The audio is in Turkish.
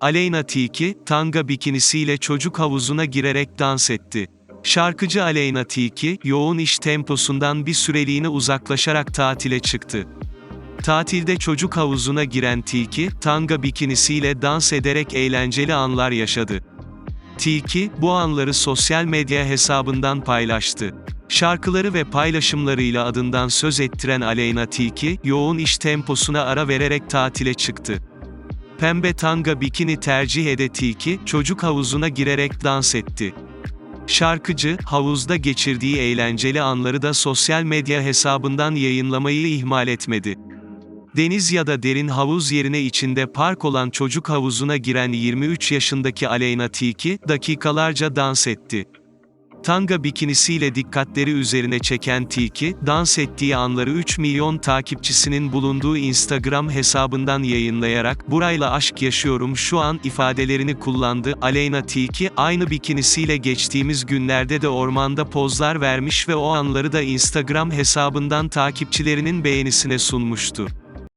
Aleyna Tilki, tanga bikinisiyle çocuk havuzuna girerek dans etti. Şarkıcı Aleyna Tilki, yoğun iş temposundan bir süreliğine uzaklaşarak tatile çıktı. Tatilde çocuk havuzuna giren Tilki, tanga bikinisiyle dans ederek eğlenceli anlar yaşadı. Tilki, bu anları sosyal medya hesabından paylaştı. Şarkıları ve paylaşımlarıyla adından söz ettiren Aleyna Tilki, yoğun iş temposuna ara vererek tatile çıktı. Pembe tanga bikini tercih ede Tilki, çocuk havuzuna girerek dans etti. Şarkıcı, havuzda geçirdiği eğlenceli anları da sosyal medya hesabından yayınlamayı ihmal etmedi. Deniz ya da derin havuz yerine içinde park olan çocuk havuzuna giren 23 yaşındaki Aleyna Tilki, dakikalarca dans etti. Tanga bikinisiyle dikkatleri üzerine çeken Tilki, dans ettiği anları 3 milyon takipçisinin bulunduğu Instagram hesabından yayınlayarak, burayla aşk yaşıyorum şu an ifadelerini kullandı. Aleyna Tilki, aynı bikinisiyle geçtiğimiz günlerde de ormanda pozlar vermiş ve o anları da Instagram hesabından takipçilerinin beğenisine sunmuştu.